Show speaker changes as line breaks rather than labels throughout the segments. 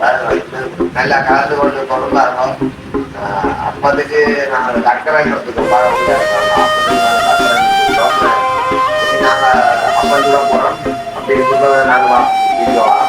நல்லா கலந்து கொண்டு கொடுப்பாங்க அப்போதைக்கு நாங்கள் சர்க்கரை கொடுத்துக்கோம் நாங்கள் ஐம்பது ரூபா போகிறோம் அப்படி இருக்கும்போது நாங்கள் வீடியோவா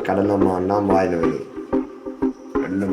கடலை மான்னா வாயில் வருது ரெண்டு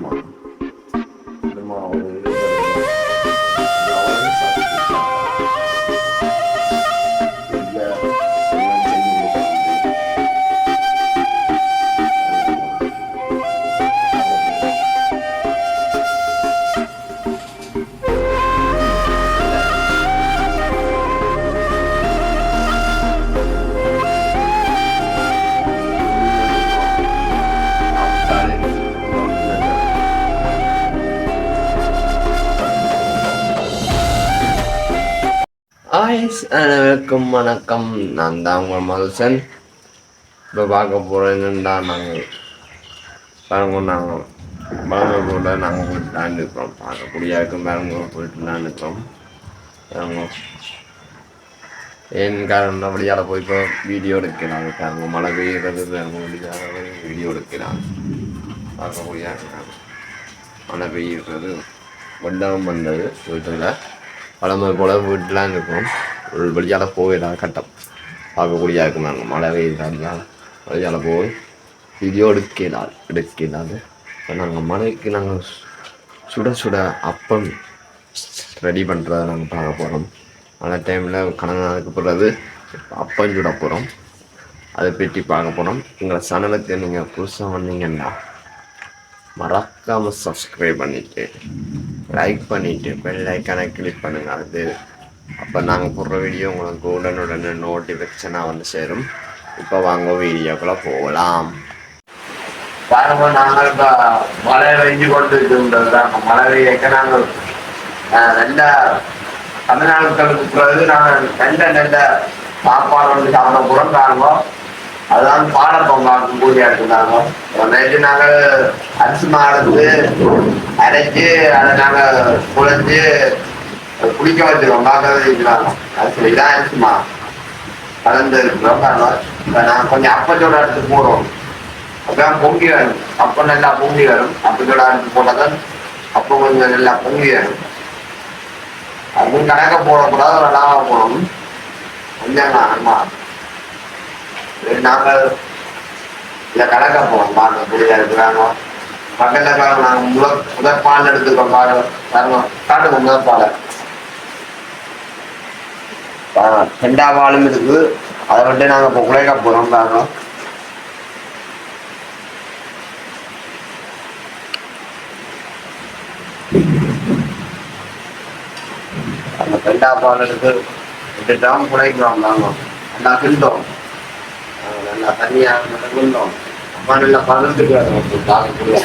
ஆய்ஸ் அனைவருக்கும் வணக்கம் நான் தான் உங்கள் மதுசன் இப்போ பார்க்க போகிற என்னென்னா நாங்கள் பாருங்க நாங்கள் பாருங்க நாங்கள் போயிட்டு இருக்கிறோம் பார்க்கக்கூடிய இருக்கும் பாருங்க போயிட்டு இருக்கிறோம் பாருங்க ஏன் காரணம் வழியால் போய் இப்போ வீடியோ எடுக்கிறாங்க பாருங்க மழை பெய்யுறது பாருங்க வழியாக வீடியோ எடுக்கிறாங்க பார்க்கக்கூடிய இருக்கிறாங்க மழை பெய்யுறது வெள்ளம் வந்தது வீட்டில் பழமை போல் வீட்டுலாம் இருக்கும். ஒரு வழியால் போயிடலாம் கட்டம். பார்க்கக்கூடிய இருக்கும் நாங்கள் மழை பெய்யுறாங்க வழியால் போய் வீடியோ எடுக்கலாம் எடுக்கலாது இப்போ நாங்கள் மழைக்கு நாங்கள் சுட சுட அப்பம் ரெடி பண்ணுறத நாங்கள் பார்க்க போகிறோம் அந்த டைமில் கணக்கு பிறகு அப்பம் சுட போகிறோம் அதை பற்றி பார்க்க போகிறோம் எங்களை சேனலுக்கு நீங்கள் புதுசாக வந்தீங்கன்னா மறக்காமல் சப்ஸ்கிரைப் பண்ணிவிட்டு லைக் பண்ணிவிட்டு பெல் ஐக்கானை கிளிக் பண்ணுங்கள் அது. அப்போ நாங்கள் போடுற வீடியோ உங்களுக்கு உடன் உடனே நோட்டிஃபிகேஷனாக வந்து சேரும். இப்போ வாங்க வீடியோக்குள்ளே போகலாம். பாருங்க நாங்கள் இப்போ மழை பெஞ்சு கொண்டு இருக்கின்றது தான் மழை பெய்யக்க நாங்கள் நல்ல தமிழ்நாடுகளுக்கு பிறகு நாங்கள் நல்ல நல்ல சாப்பாடு வந்து சாப்பிட போகிறோம் பாருங்க அதுதான் பாடப்பம் பூஜை இருந்தாங்க நைட்டு நாங்கள் அரிசி மாடுத்து அரைச்சி அதை நாங்கள் குழஞ்சி குளிக்க வச்சிருக்கோம். பார்க்கறது இருக்கிறாங்க. அரிசி இதான் அரிசி மா கலந்து இருக்கிறோம். இப்போ நாங்கள் கொஞ்சம் அப்பச்சோட எடுத்து போடுறோம். அப்பதான் பொங்கி வரும். அப்போ நல்லா பொங்கி வரும். அப்பச்சோட எடுத்து போட்டால் அப்போ கொஞ்சம் நல்லா பொங்கி வரும். அதுவும் கணக்க போடக்கூடாது ஒரு லாபம் போடணும். கொஞ்சம் அம்மா நாங்கள் இதை கலக்க போவோம். பாருங்க புரியா இருக்கிறாங்க பக்கத்தில் பாருங்க நாங்கள் முதல் முதல் பால் எடுத்துக்கோம். பாருங்க பாருங்க. காட்டுங்க முதல் பாலை ரெண்டா பாலும் இருக்கு அதை விட்டு நாங்கள் இப்போ குழைக்க போகிறோம் பாருங்க. அந்த ரெண்டா பால் எடுத்து விட்டுட்டோம். குழைக்கிறோம் நாங்கள் நல்லா கிண்டோம் நல்லா தனியாக கிண்டோம் அம்மா நல்லா பதத்துக்கு மக்கள் தாக்கக்கூடிய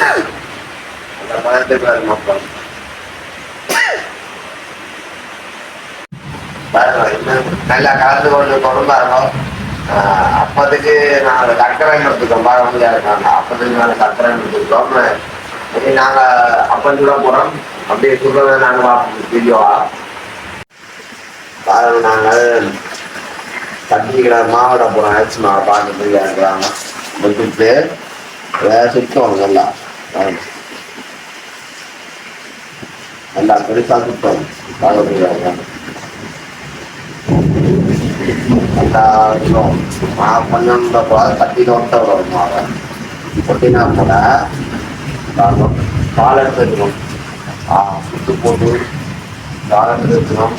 நல்லா பதத்துக்கு மக்கள் நல்லா கலந்து கொண்டு கொண்டு பாருங்க நாங்கள் சர்க்கரை எடுத்துக்கோம் பாரம்பரியா இருக்காங்க நாங்கள் நாங்கள் சர்க்கரை எடுத்துக்கிட்டோம் இனி நாங்கள் அப்பன் சுட போகிறோம் அப்படியே சுடுறதை நாங்கள் பார்ப்போம் வீடியோவா பாருங்க நாங்கள் தண்ணிக்கிற மாவட போகிறோம் ஆச்சு மாவை பார்க்க முடியாது இருக்கிறாங்க விட்டுட்டு வேற சுத்தம் நல்லா பாருங்க. நல்லா பெருசாக சுத்தம். பார்க்க முடியாது அந்த இன்னும் கொஞ்சம் இந்த கட்டி தொட்ட வரும் அதை கொட்டினா கூட பால் எடுத்து வைக்கணும் சுத்து போட்டு பால் எடுத்து வைக்கணும்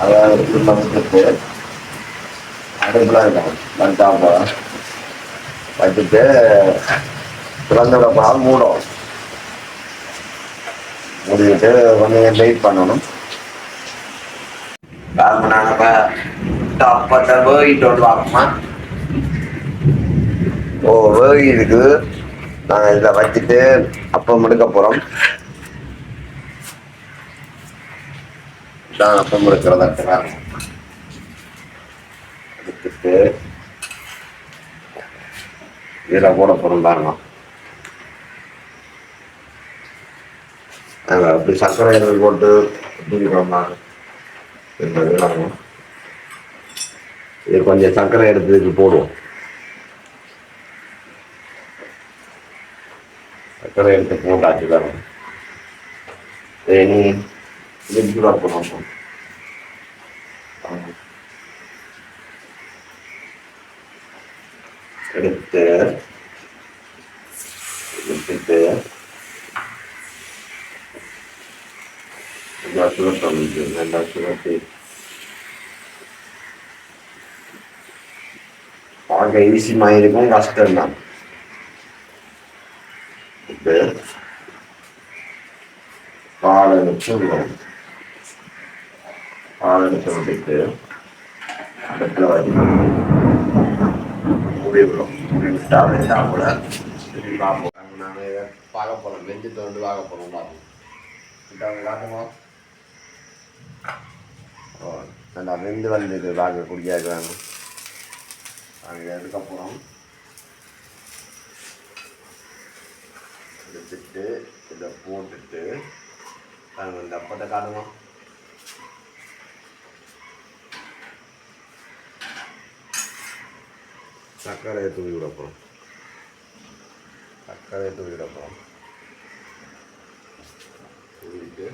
அதை உள்ள வந்துட்டு இருக்கும் இருக்கணும் வந்தாப்ப வச்சுட்டு திறந்தோட பால் மூடும் மூடிட்டு கொஞ்சம் வெயிட் பண்ணணும் காரணம் அப்பத்தை வேகிட்டு வந்து ஓ வேகி இருக்குது நாங்கள் இதை வச்சுட்டு அப்பம் எடுக்க போகிறோம் இதான் அப்பம் எடுக்கிறதா எடுத்துட்டு இதில் போட போகிறோம் நாங்கள் அப்படி சர்க்கரை எண்ணெய் போட்டு பிடிக்கிறோம் இது கொஞ்சம் சர்க்கரை எடுத்து போடுவோம். சர்க்கரை எடுத்து போட்டாச்சு தான் இனி இது கூட போடுவோம் எடுத்து எடுத்துட்டு நல்லா சுரட்டம் நல்லா சுரட்டி பார்க்க ஈஸி மாதிரி இருக்கும் கஷ்டம் தான் இப்போ பால் எடுத்து விடுவோம் பால் எடுத்து விட்டுட்டு அடுப்பில் வச்சு மூடி விடும் கூட திரும்பி பார்ப்போம் நாங்கள் இதை பார்க்க போகிறோம் வெஞ்சு தோண்டு பார்க்க போகிறோம் பார்ப்போம் காட்டுமா ஓ நல்லா வெந்து வந்து பார்க்க குடிக்காதுறாங்க நாங்கள் எடுக்க போகிறோம் எடுத்துட்டு இதை போட்டுட்டு நாங்கள் இந்த அப்பத்தை காட்டுமா சர்க்கரையை தூவி விட போகிறோம் சர்க்கரையை தூவி விட போகிறோம் தூவிட்டு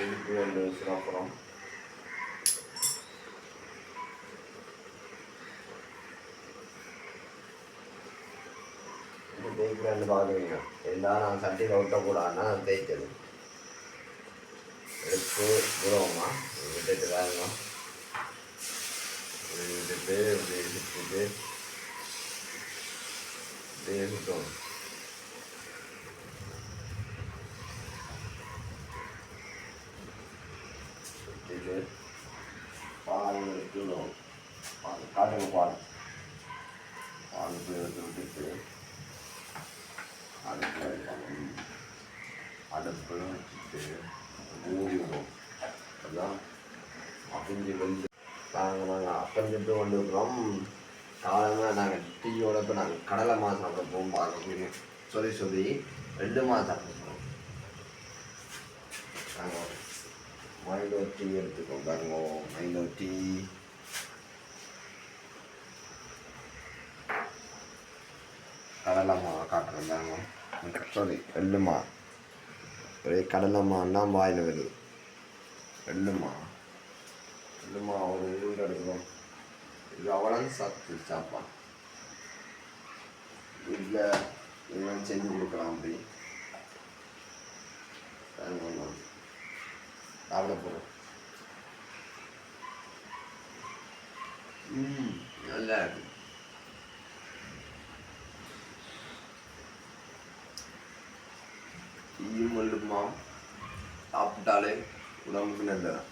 இதுக்கு வந்து சிறப்புறம் தேய்க்கிறேன்னு பார்க்குறீங்க இருந்தால் நான் சட்டியில் ஒட்டக்கூடாதுன்னா தேய்க்கிறது எடுத்து விடுவோமா விட்டுட்டு வேணுமா விட்டுட்டு இப்படி சுற்றிட்டு இப்படியே சுற்றணும் சுற்றிட்டு பால் எடுத்துடும் பால். காட்டுங்க பால் பால் எடுத்து விட்டுட்டு அடுப்பு வைக்கணும் அடுப்பு வச்சுட்டு மூடி விடும் அதான் அப்பிஞ்சு வந்து நாங்கள் நாங்கள் அப்பஞ்சிட்டு கொண்டு இருக்கிறோம் காலமாக நாங்கள் டீயோட இப்போ நாங்கள் கடலை மாதம் சாப்பிட போகும் பார்க்க சொல்லி சொல்லி ரெண்டு மாதம் சாப்பிட போகிறோம் நாங்கள் ஒரு டீ எடுத்துக்கோம் பாருங்க. ஒரு டீ. கடலைமா காட்டுறேன் பாருங்க. சாரி ரெண்டுமா ஒரே கடலைமான்னா வாயில் வருது. ரெண்டுமா எள்ளுமா ஒரு இது எடுக்கிறோம் இது அவ்வளோ சத்து சாப்பாடு வீட்டில் செஞ்சு கொடுக்கலாம் அப்படி. சாப்பிட போகிறோம் ம் நல்லா இருக்கு. டீயும் மல்லுமா சாப்பிட்டாலே உடம்புக்கு நல்லதான்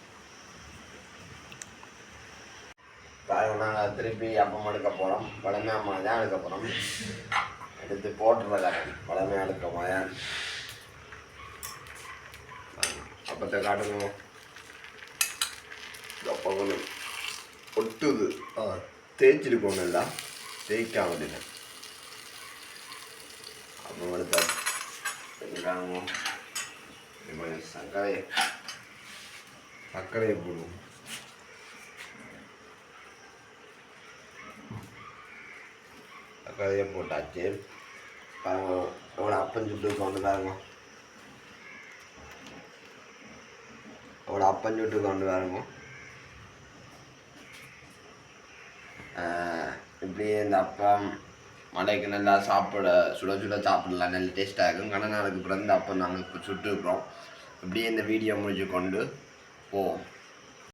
பாருங்க நாங்கள் திருப்பி அப்பம் எடுக்க போகிறோம் பழமை அம்மா தான் எடுக்க போகிறோம் எடுத்து போட்டுறதாங்க பழமை எடுக்க மாயான் அப்பத்தை காட்டுங்க. அப்பம் ஒட்டுது. ஆ தேய்ச்சிட்டு போகணும்ல தேய்க்காம இல்லை அப்பம் எடுத்தா காணுமோ கொஞ்சம் சர்க்கரை. சர்க்கரையை போடுவோம். கதையை போட்டாச்சு. பாருங்க எவ்வளோ அப்பன் சுட்டு கொண்டு பாருங்க. அவளை அப்பன் சுட்டு கொண்டு பாருங்க. இப்படியே இந்த அப்பம் மழைக்கு நல்லா சாப்பிட சுட சுட சாப்பிடலாம். நல்ல டேஸ்ட்டாக இருக்கும். கடை நாளுக்கு பிறந்த அப்போ நாங்கள் இப்போ சுட்டுருக்குறோம் இப்படியே இந்த வீடியோ முடிச்சு கொண்டு போவோம்.